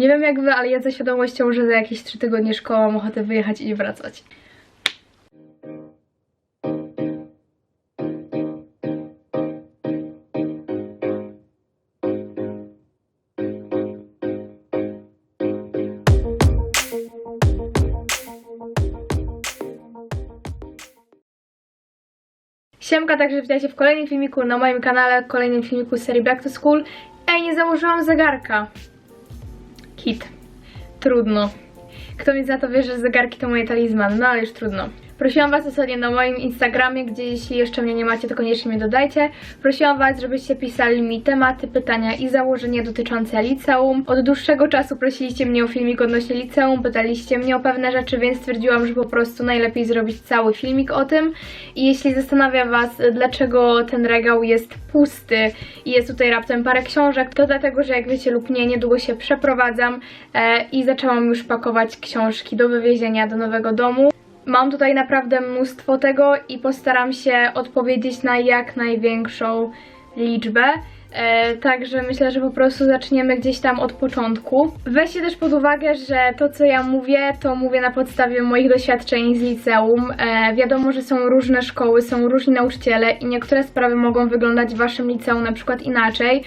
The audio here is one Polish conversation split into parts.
Nie wiem jak wy, ale ja ze świadomością, że za jakieś 3 tygodnie szkoła mam ochotę wyjechać i nie wracać. Siemka, także witajcie w kolejnym filmiku na moim kanale, kolejnym filmiku serii Back to School. Ej, nie założyłam zegarka. Kit. Trudno. Kto mi za to wie, że zegarki to moje talizman, no ale już trudno. Prosiłam Was ostatnio na moim Instagramie, gdzie jeśli jeszcze mnie nie macie, to koniecznie mnie dodajcie. Prosiłam Was, żebyście pisali mi tematy, pytania i założenia dotyczące liceum. Od dłuższego czasu prosiliście mnie o filmik odnośnie liceum, pytaliście mnie o pewne rzeczy, więc stwierdziłam, że po prostu najlepiej zrobić cały filmik o tym. I jeśli zastanawia Was, dlaczego ten regał jest pusty i jest tutaj raptem parę książek, to dlatego, że jak wiecie lub nie, niedługo się przeprowadzam e, i zaczęłam już pakować książki do wywiezienia do nowego domu. Mam tutaj naprawdę mnóstwo tego i postaram się odpowiedzieć na jak największą liczbę. E, także myślę, że po prostu zaczniemy gdzieś tam od początku. Weźcie też pod uwagę, że to co ja mówię, to mówię na podstawie moich doświadczeń z liceum. E, wiadomo, że są różne szkoły, są różni nauczyciele i niektóre sprawy mogą wyglądać w waszym liceum na przykład inaczej.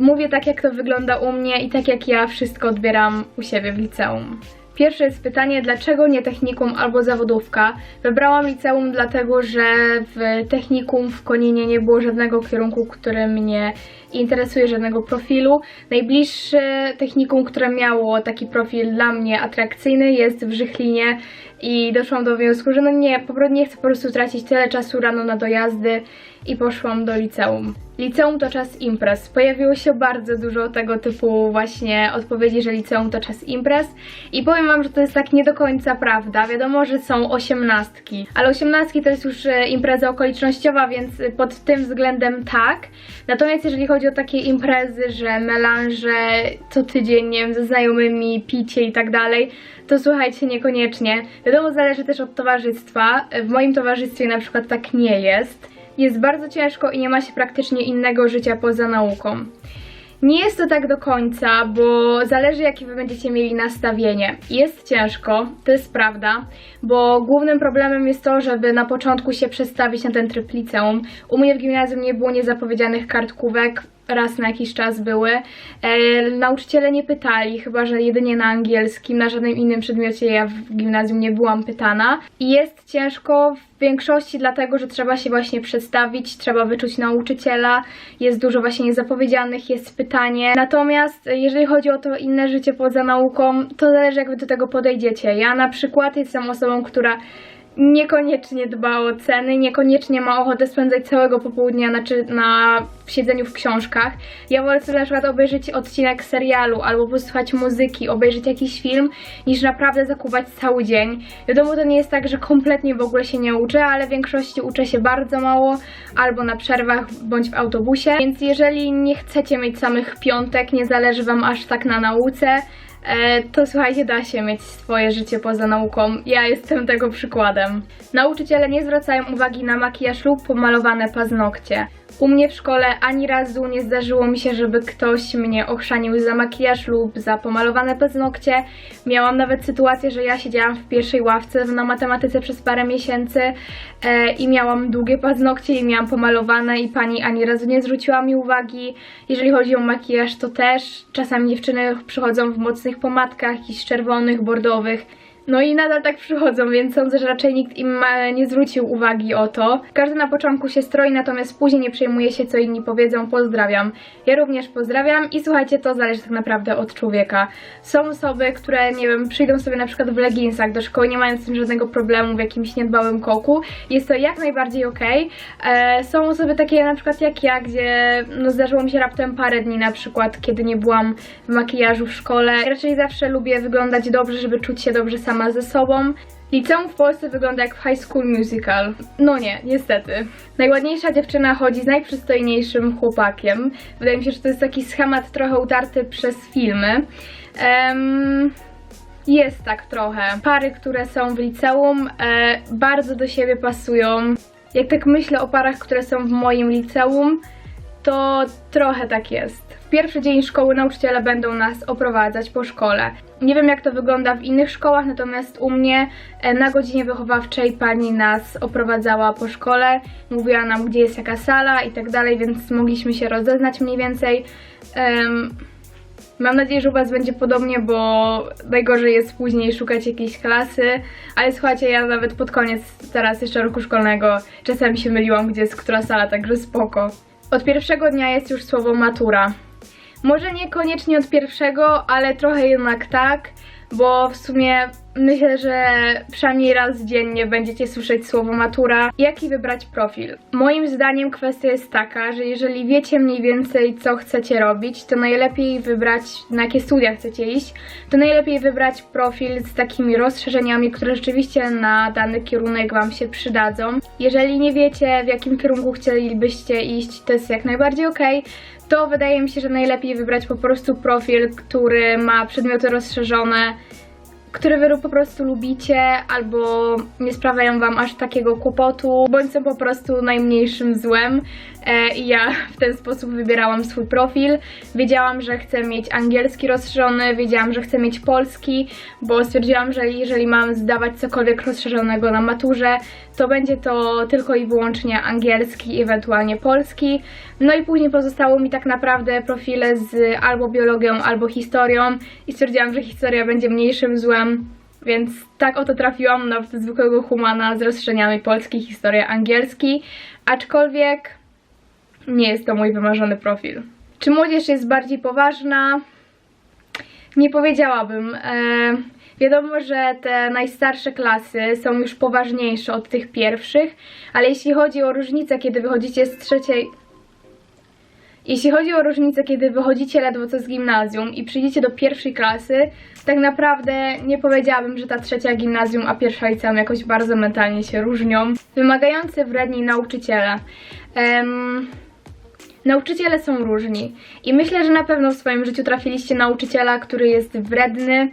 Mówię tak, jak to wygląda u mnie i tak, jak ja wszystko odbieram u siebie w liceum. Pierwsze jest pytanie, dlaczego nie technikum albo zawodówka? Wybrałam liceum dlatego, że w technikum w Koninie nie było żadnego kierunku, który mnie interesuje, żadnego profilu. Najbliższe technikum, które miało taki profil dla mnie atrakcyjny jest w Żychlinie i doszłam do wniosku, że no nie, po prostu nie chcę po prostu tracić tyle czasu rano na dojazdy i poszłam do liceum. Liceum to czas imprez. Pojawiło się bardzo dużo tego typu właśnie odpowiedzi, że liceum to czas imprez i powiem wam, że to jest tak nie do końca prawda. Wiadomo, że są osiemnastki, ale osiemnastki to jest już e, impreza okolicznościowa, więc pod tym względem tak. Natomiast jeżeli chodzi o takie imprezy, że melanże co tydzień, nie wiem, ze znajomymi, picie i tak dalej, to słuchajcie, niekoniecznie. Wiadomo, zależy też od towarzystwa. W moim towarzystwie na przykład tak nie jest. Jest bardzo ciężko i nie ma się praktycznie innego życia poza nauką. Nie jest to tak do końca, bo zależy jakie wy będziecie mieli nastawienie. Jest ciężko, to jest prawda, bo głównym problemem jest to, żeby na początku się przestawić na ten tryb liceum. U mnie w gimnazjum nie było niezapowiedzianych kartkówek, raz na jakiś czas były. E, nauczyciele nie pytali, chyba że jedynie na angielskim, na żadnym innym przedmiocie ja w gimnazjum nie byłam pytana. I jest ciężko w większości dlatego, że trzeba się właśnie przedstawić, trzeba wyczuć nauczyciela, jest dużo właśnie niezapowiedzianych, jest pytanie. Natomiast jeżeli chodzi o to inne życie poza nauką, to zależy jak wy do tego podejdziecie. Ja na przykład jestem osobą, która niekoniecznie dba o ceny, niekoniecznie ma ochotę spędzać całego popołudnia na, czy, na siedzeniu w książkach. Ja wolę sobie na przykład obejrzeć odcinek serialu albo posłuchać muzyki, obejrzeć jakiś film, niż naprawdę zakubać cały dzień. Wiadomo, to nie jest tak, że kompletnie w ogóle się nie uczę, ale w większości uczę się bardzo mało, albo na przerwach, bądź w autobusie. Więc jeżeli nie chcecie mieć samych piątek, nie zależy Wam aż tak na nauce, to słuchajcie, da się mieć swoje życie poza nauką. Ja jestem tego przykładem. Nauczyciele nie zwracają uwagi na makijaż lub pomalowane paznokcie. U mnie w szkole ani razu nie zdarzyło mi się, żeby ktoś mnie ochrzanił za makijaż lub za pomalowane paznokcie. Miałam nawet sytuację, że ja siedziałam w pierwszej ławce na matematyce przez parę miesięcy e, i miałam długie paznokcie i miałam pomalowane i pani ani razu nie zwróciła mi uwagi. Jeżeli chodzi o makijaż, to też czasami dziewczyny przychodzą w mocnych pomadkach, jakichś czerwonych, bordowych. No i nadal tak przychodzą, więc sądzę, że raczej nikt im e, nie zwrócił uwagi o to. Każdy na początku się stroi, natomiast później nie przejmuje się, co inni powiedzą. Pozdrawiam. Ja również pozdrawiam i słuchajcie, to zależy tak naprawdę od człowieka. Są osoby, które, nie wiem, przyjdą sobie na przykład w leginsach do szkoły, nie mając z tym żadnego problemu, w jakimś niedbałym koku. Jest to jak najbardziej okej. E, Są osoby takie na przykład jak ja, gdzie no, zdarzyło mi się raptem parę dni na przykład, kiedy nie byłam w makijażu w szkole. Raczej zawsze lubię wyglądać dobrze, żeby czuć się dobrze sama ze sobą. Liceum w Polsce wygląda jak w High School Musical. No nie, niestety. Najładniejsza dziewczyna chodzi z najprzystojniejszym chłopakiem. Wydaje mi się, że to jest taki schemat trochę utarty przez filmy. Em, jest tak trochę. Pary, które są w liceum, e, bardzo do siebie pasują. Jak tak myślę o parach, które są w moim liceum, to trochę tak jest. Pierwszy dzień szkoły nauczyciele będą nas oprowadzać po szkole. Nie wiem jak to wygląda w innych szkołach, natomiast u mnie e, na godzinie wychowawczej pani nas oprowadzała po szkole, mówiła nam gdzie jest jaka sala i tak dalej, więc mogliśmy się rozeznać mniej więcej. Em, Mam nadzieję, że u Was będzie podobnie, bo najgorzej jest później szukać jakiejś klasy. Ale słuchajcie, ja nawet pod koniec teraz jeszcze roku szkolnego czasami się myliłam, gdzie jest która sala, także spoko. Od pierwszego dnia jest już słowo matura. Może niekoniecznie od pierwszego, ale trochę jednak tak, bo w sumie myślę, że przynajmniej raz dziennie będziecie słyszeć słowo matura. Jaki wybrać profil? Moim zdaniem kwestia jest taka, że jeżeli wiecie mniej więcej co chcecie robić, to najlepiej wybrać, na jakie studia chcecie iść, to najlepiej wybrać profil z takimi rozszerzeniami, które rzeczywiście na dany kierunek Wam się przydadzą. Jeżeli nie wiecie w jakim kierunku chcielibyście iść, to jest jak najbardziej ok to wydaje mi się, że najlepiej wybrać po prostu profil, który ma przedmioty rozszerzone, które wy po prostu lubicie albo nie sprawiają wam aż takiego kłopotu, bądź są po prostu najmniejszym złem. E, I ja w ten sposób wybierałam swój profil. Wiedziałam, że chcę mieć angielski rozszerzony, wiedziałam, że chcę mieć polski, bo stwierdziłam, że jeżeli mam zdawać cokolwiek rozszerzonego na maturze, to będzie to tylko i wyłącznie angielski ewentualnie polski. No i później pozostało mi tak naprawdę profile z albo biologią, albo historią i stwierdziłam, że historia będzie mniejszym złem. Więc tak oto trafiłam na zwykłego humana z rozszerzeniami polski, historia, angielski. Aczkolwiek nie jest to mój wymarzony profil. Czy młodzież jest bardziej poważna? Nie powiedziałabym. E, wiadomo, że te najstarsze klasy są już poważniejsze od tych pierwszych, ale jeśli chodzi o różnicę, kiedy wychodzicie z trzeciej. Jeśli chodzi o różnicę, kiedy wychodzicie ledwo co z gimnazjum i przyjdziecie do pierwszej klasy, tak naprawdę nie powiedziałabym, że ta trzecia gimnazjum, a pierwsza liceum jakoś bardzo mentalnie się różnią. Wymagający wredni nauczyciele. Em, Nauczyciele są różni i myślę, że na pewno w swoim życiu trafiliście nauczyciela, który jest wredny,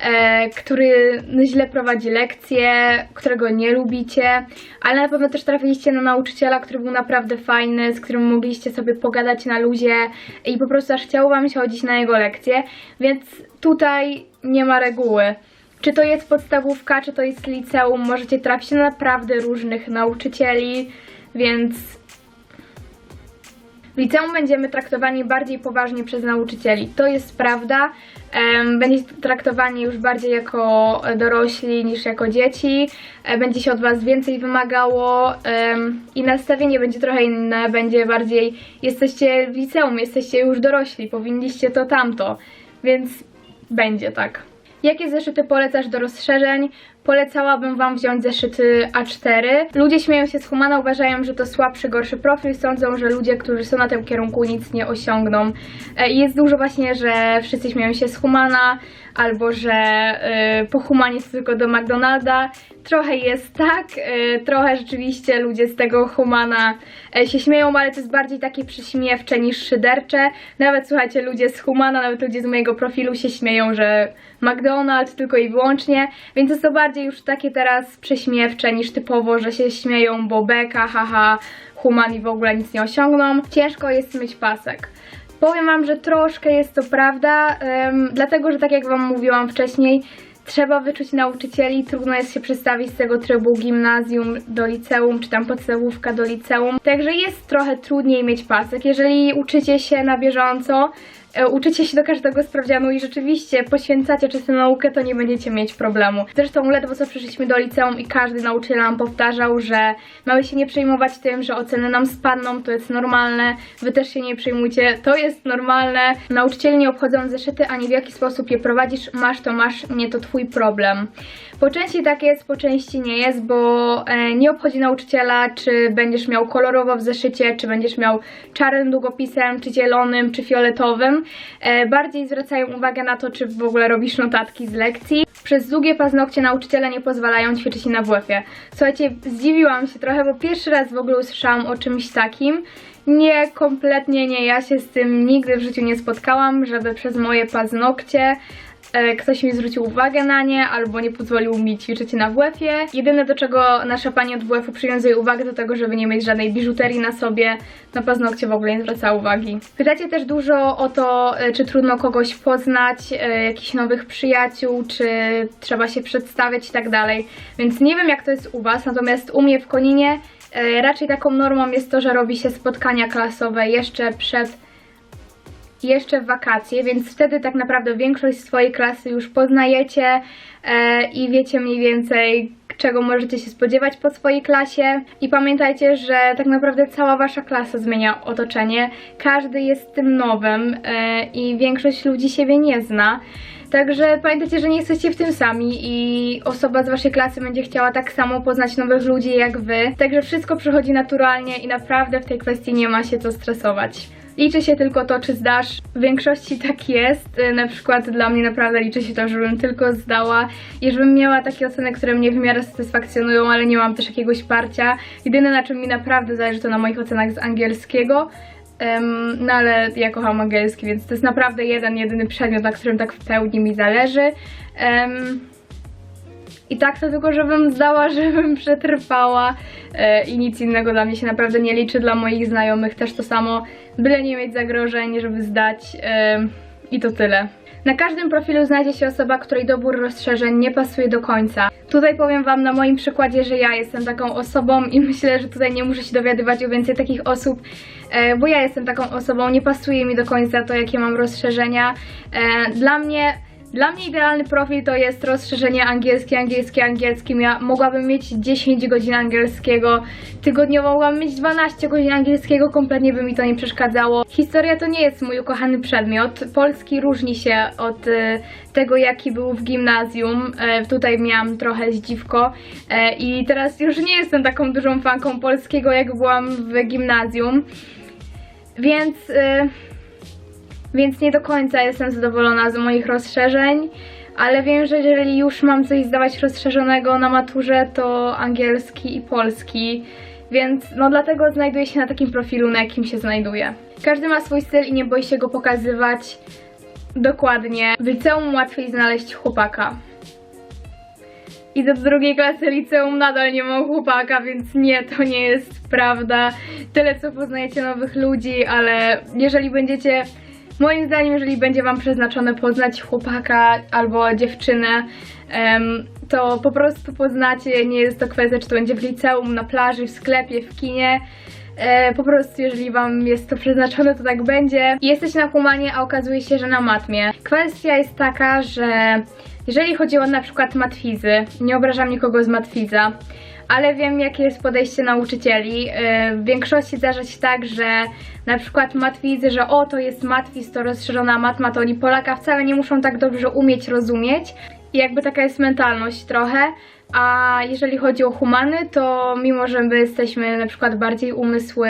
e, który źle prowadzi lekcje, którego nie lubicie, ale na pewno też trafiliście na nauczyciela, który był naprawdę fajny, z którym mogliście sobie pogadać na luzie i po prostu aż chciało wam się chodzić na jego lekcje, więc tutaj nie ma reguły. Czy to jest podstawówka, czy to jest liceum, możecie trafić na naprawdę różnych nauczycieli, więc w liceum będziemy traktowani bardziej poważnie przez nauczycieli. To jest prawda. Em, Będziecie traktowani już bardziej jako dorośli niż jako dzieci. E, Będzie się od Was więcej wymagało i nastawienie będzie trochę inne. Będzie bardziej jesteście w liceum, jesteście już dorośli, powinniście to tamto. Więc będzie tak. Jakie zeszyty polecasz do rozszerzeń? Polecałabym Wam wziąć zeszyty A4. Ludzie śmieją się z Humana, uważają, że to słabszy, gorszy profil. Sądzą, że ludzie, którzy są na tym kierunku, nic nie osiągną. E, jest dużo właśnie, że wszyscy śmieją się z Humana, albo że e, po Humanie jest tylko do McDonalda. Trochę jest tak, e, trochę rzeczywiście ludzie z tego Humana się śmieją, ale to jest bardziej takie przyśmiewcze niż szydercze. Nawet słuchajcie, ludzie z Humana, nawet ludzie z mojego profilu się śmieją, że McDonald's tylko i wyłącznie, więc jest to bardziej już takie teraz prześmiewcze niż typowo, że się śmieją, bo beka, haha, human i w ogóle nic nie osiągną. Ciężko jest myć pasek. Powiem Wam, że troszkę jest to prawda, em, dlatego że tak jak Wam mówiłam wcześniej, trzeba wyczuć nauczycieli, trudno jest się przestawić z tego trybu gimnazjum do liceum, czy tam podstawówka do liceum. Także jest trochę trudniej mieć pasek. Jeżeli uczycie się na bieżąco, uczycie się do każdego sprawdzianu i rzeczywiście poświęcacie czas na naukę, to nie będziecie mieć problemu. Zresztą ledwo co przyszliśmy do liceum i każdy nauczyciel nam powtarzał, że mamy się nie przejmować tym, że oceny nam spadną, to jest normalne, wy też się nie przejmujcie, to jest normalne. Nauczyciele nie obchodzą zeszyty, ani w jaki sposób je prowadzisz, masz to masz, nie to twój problem. Po części tak jest, po części nie jest, bo e, nie obchodzi nauczyciela, czy będziesz miał kolorowo w zeszycie, czy będziesz miał czarnym długopisem, czy zielonym, czy fioletowym. E, bardziej zwracają uwagę na to, czy w ogóle robisz notatki z lekcji. Przez długie paznokcie nauczyciele nie pozwalają ćwiczyć na WF-ie. Słuchajcie, zdziwiłam się trochę, bo pierwszy raz w ogóle usłyszałam o czymś takim. Nie, kompletnie nie, ja się z tym nigdy w życiu nie spotkałam, żeby przez moje paznokcie ktoś mi zwrócił uwagę na nie, albo nie pozwolił mi ćwiczyć na WF-ie. Jedyne do czego nasza pani od WF-u przywiązuje uwagę do tego, żeby nie mieć żadnej biżuterii na sobie, na paznokcie w ogóle nie zwraca uwagi. Pytacie też dużo o to, e, czy trudno kogoś poznać, e, jakichś nowych przyjaciół, czy trzeba się przedstawiać i tak dalej. Więc nie wiem jak to jest u Was, natomiast u mnie w Koninie e, raczej taką normą jest to, że robi się spotkania klasowe jeszcze przed jeszcze w wakacje, więc wtedy tak naprawdę większość swojej klasy już poznajecie e, i wiecie mniej więcej, czego możecie się spodziewać po swojej klasie. I pamiętajcie, że tak naprawdę cała wasza klasa zmienia otoczenie. Każdy jest tym nowym e, i większość ludzi siebie nie zna. Także pamiętajcie, że nie jesteście w tym sami i osoba z waszej klasy będzie chciała tak samo poznać nowych ludzi jak wy. Także wszystko przychodzi naturalnie i naprawdę w tej kwestii nie ma się co stresować. Liczy się tylko to, czy zdasz. W większości tak jest. Y, Na przykład dla mnie naprawdę liczy się to, żebym tylko zdała i żebym miała takie oceny, które mnie w miarę satysfakcjonują, ale nie mam też jakiegoś parcia. Jedyne na czym mi naprawdę zależy to na moich ocenach z angielskiego. Em, no ale ja kocham angielski, więc to jest naprawdę jeden, jedyny przedmiot, na którym tak w pełni mi zależy. Em, i tak to tylko, żebym zdała, żebym przetrwała e, i nic innego dla mnie się naprawdę nie liczy. Dla moich znajomych też to samo, byle nie mieć zagrożeń, żeby zdać e, i to tyle. Na każdym profilu znajdzie się osoba, której dobór rozszerzeń nie pasuje do końca. Tutaj powiem Wam na moim przykładzie, że ja jestem taką osobą i myślę, że tutaj nie muszę się dowiadywać o więcej takich osób, e, bo ja jestem taką osobą, nie pasuje mi do końca to, jakie mam rozszerzenia. Dla mnie dla mnie idealny profil to jest rozszerzenie angielski, angielski, angielski. Ja mogłabym mieć 10 godzin angielskiego, tygodniowo mogłabym mieć 12 godzin angielskiego, kompletnie by mi to nie przeszkadzało. Historia to nie jest mój ukochany przedmiot. Polski różni się od e, tego, jaki był w gimnazjum. E, Tutaj miałam trochę zdziwko e, i teraz już nie jestem taką dużą fanką polskiego, jak byłam w gimnazjum. Więc... więc nie do końca jestem zadowolona z moich rozszerzeń, ale wiem, że jeżeli już mam coś zdawać rozszerzonego na maturze, to angielski i polski, więc no dlatego znajduję się na takim profilu, na jakim się znajduję. Każdy ma swój styl i nie boi się go pokazywać dokładnie. W liceum łatwiej znaleźć chłopaka. Idę do drugiej klasy liceum, nadal nie mam chłopaka, więc nie, to nie jest prawda. Tyle co poznajecie nowych ludzi, ale jeżeli będziecie, moim zdaniem, jeżeli będzie wam przeznaczone poznać chłopaka albo dziewczynę, to po prostu poznacie, nie jest to kwestia, czy to będzie w liceum, na plaży, w sklepie, w kinie. E, po prostu, jeżeli Wam jest to przeznaczone, to tak będzie. Jesteś na humanie, a okazuje się, że na matmie. Kwestia jest taka, że jeżeli chodzi o na przykład matwizy, nie obrażam nikogo z matwiza, ale wiem, jakie jest podejście nauczycieli. E, W większości zdarza się tak, że na przykład matwizy, że o, to jest matwiz, to rozszerzona matma, to oni Polaka wcale nie muszą tak dobrze umieć rozumieć. I jakby taka jest mentalność trochę. A jeżeli chodzi o humany, to mimo, że my jesteśmy na przykład bardziej umysły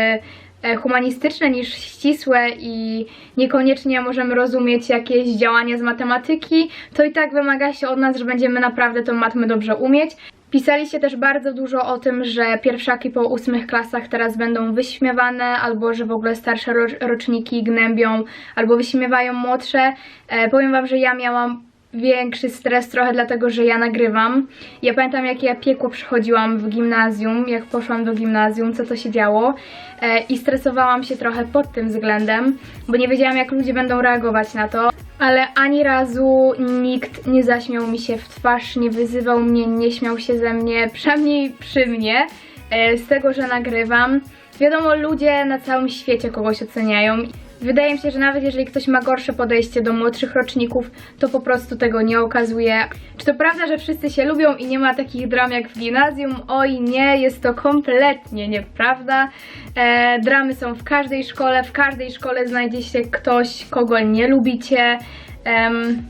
e, humanistyczne niż ścisłe i niekoniecznie możemy rozumieć jakieś działania z matematyki, to i tak wymaga się od nas, że będziemy naprawdę tą matmę dobrze umieć. Pisaliście też bardzo dużo o tym, że pierwszaki po ósmych klasach teraz będą wyśmiewane, albo że w ogóle starsze ro- roczniki gnębią, albo wyśmiewają młodsze. E, powiem Wam, że ja miałam większy stres trochę dlatego, że ja nagrywam. Ja pamiętam, jakie ja piekło przechodziłam w gimnazjum, jak poszłam do gimnazjum, co to się działo e, i stresowałam się trochę pod tym względem, bo nie wiedziałam, jak ludzie będą reagować na to. Ale ani razu nikt nie zaśmiał mi się w twarz, nie wyzywał mnie, nie śmiał się ze mnie, przynajmniej przy mnie, e, z tego, że nagrywam. Wiadomo, ludzie na całym świecie kogoś oceniają. Wydaje mi się, że nawet jeżeli ktoś ma gorsze podejście do młodszych roczników, to po prostu tego nie okazuje. Czy to prawda, że wszyscy się lubią i nie ma takich dram jak w gimnazjum? Oj, nie, jest to kompletnie nieprawda. E, dramy są w każdej szkole, w każdej szkole znajdzie się ktoś, kogo nie lubicie. Em,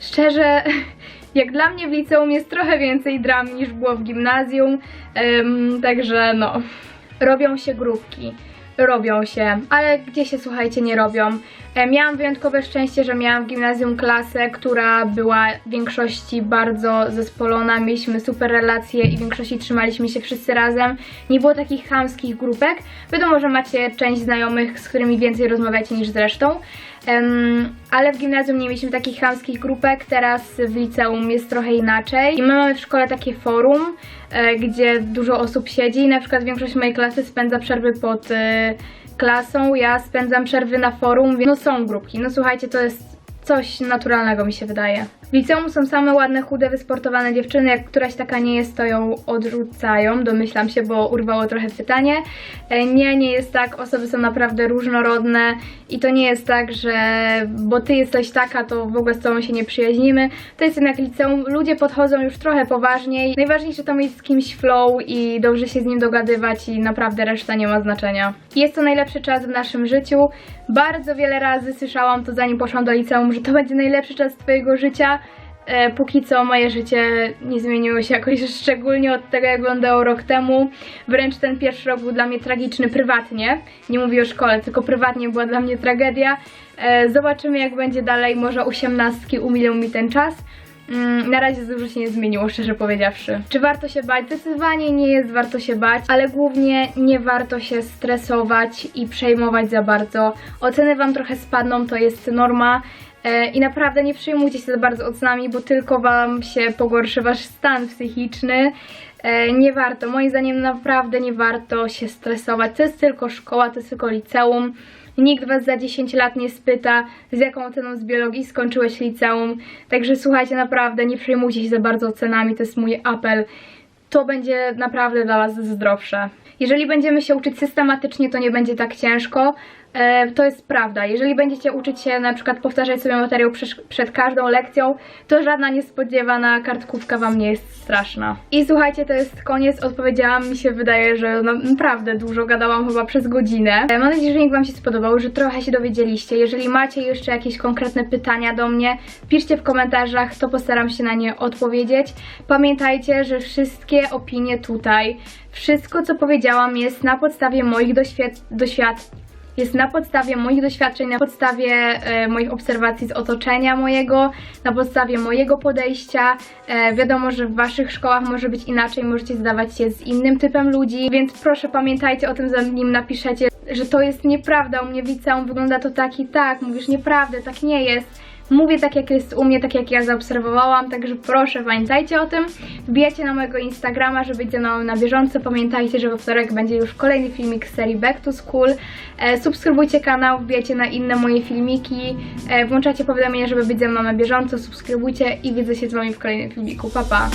szczerze, jak dla mnie w liceum jest trochę więcej dram niż było w gimnazjum, em, także no, robią się grupki. Robią się, ale gdzie się słuchajcie nie robią. E, miałam wyjątkowe szczęście, że miałam w gimnazjum klasę, która była w większości bardzo zespolona, mieliśmy super relacje i w większości trzymaliśmy się wszyscy razem. Nie było takich chamskich grupek. Wiadomo, że macie część znajomych, z którymi więcej rozmawiacie niż z resztą, ale w gimnazjum nie mieliśmy takich chamskich grupek, teraz w liceum jest trochę inaczej. I my mamy w szkole takie forum, e, gdzie dużo osób siedzi. Na przykład większość mojej klasy spędza przerwy pod e, klasą, ja spędzam przerwy na forum, no są grupki. No słuchajcie, to jest coś naturalnego mi się wydaje. W liceum są same ładne, chude, wysportowane dziewczyny. Jak któraś taka nie jest, to ją odrzucają. Domyślam się, bo urwało trochę pytanie. E, Nie, nie jest tak. Osoby są naprawdę różnorodne i to nie jest tak, że bo ty jesteś taka, to w ogóle z tobą się nie przyjaźnimy. To jest jednak liceum. Ludzie podchodzą już trochę poważniej. Najważniejsze to mieć z kimś flow i dobrze się z nim dogadywać i naprawdę reszta nie ma znaczenia. Jest to najlepszy czas w naszym życiu. Bardzo wiele razy słyszałam to zanim poszłam do liceum, że to będzie najlepszy czas twojego życia. E, póki co moje życie nie zmieniło się jakoś szczególnie od tego, jak wyglądało rok temu. Wręcz ten pierwszy rok był dla mnie tragiczny prywatnie. Nie mówię o szkole, tylko prywatnie była dla mnie tragedia. E, zobaczymy, jak będzie dalej. Może osiemnastki umilą mi ten czas. Mm, Na razie dużo się nie zmieniło, szczerze powiedziawszy. Czy warto się bać? Zdecydowanie nie jest warto się bać, ale głównie nie warto się stresować i przejmować za bardzo. Oceny Wam trochę spadną, to jest norma. E, I naprawdę nie przejmujcie się za bardzo ocenami, bo tylko Wam się pogorszy Wasz stan psychiczny. E, Nie warto, moim zdaniem naprawdę nie warto się stresować. To jest tylko szkoła, to jest tylko liceum. Nikt Was za 10 lat nie spyta, z jaką oceną z biologii skończyłeś liceum. Także słuchajcie, naprawdę nie przejmujcie się za bardzo ocenami, to jest mój apel. To będzie naprawdę dla Was zdrowsze. Jeżeli będziemy się uczyć systematycznie, to nie będzie tak ciężko. E, to jest prawda. Jeżeli będziecie uczyć się na przykład powtarzać sobie materiał przed, każdą lekcją, to żadna niespodziewana kartkówka Wam nie jest straszna. I słuchajcie, to jest koniec. Odpowiedziałam, mi się wydaje, że no, naprawdę dużo gadałam chyba przez godzinę. E, Mam nadzieję, że link Wam się spodobał, że trochę się dowiedzieliście. Jeżeli macie jeszcze jakieś konkretne pytania do mnie, piszcie w komentarzach, to postaram się na nie odpowiedzieć. Pamiętajcie, że wszystkie opinie tutaj, wszystko co powiedziałam jest na podstawie moich doświad- doświadczeń jest na podstawie moich doświadczeń, na podstawie e, moich obserwacji z otoczenia mojego, na podstawie mojego podejścia. E, wiadomo, że w waszych szkołach może być inaczej, możecie zdawać się z innym typem ludzi, więc proszę pamiętajcie o tym, zanim napiszecie, że to jest nieprawda, u mnie w liceum wygląda to tak i tak, mówisz nieprawdę, tak nie jest. Mówię tak, jak jest u mnie, tak jak ja zaobserwowałam, także proszę pamiętajcie o tym. Wbijajcie na mojego Instagrama, żeby być ze mną na bieżąco. Pamiętajcie, że we wtorek będzie już kolejny filmik z serii Back to School. E, subskrybujcie kanał, wbijajcie na inne moje filmiki, e, włączajcie powiadomienia, żeby być ze mną na bieżąco, subskrybujcie i widzę się z wami w kolejnym filmiku. Pa, pa!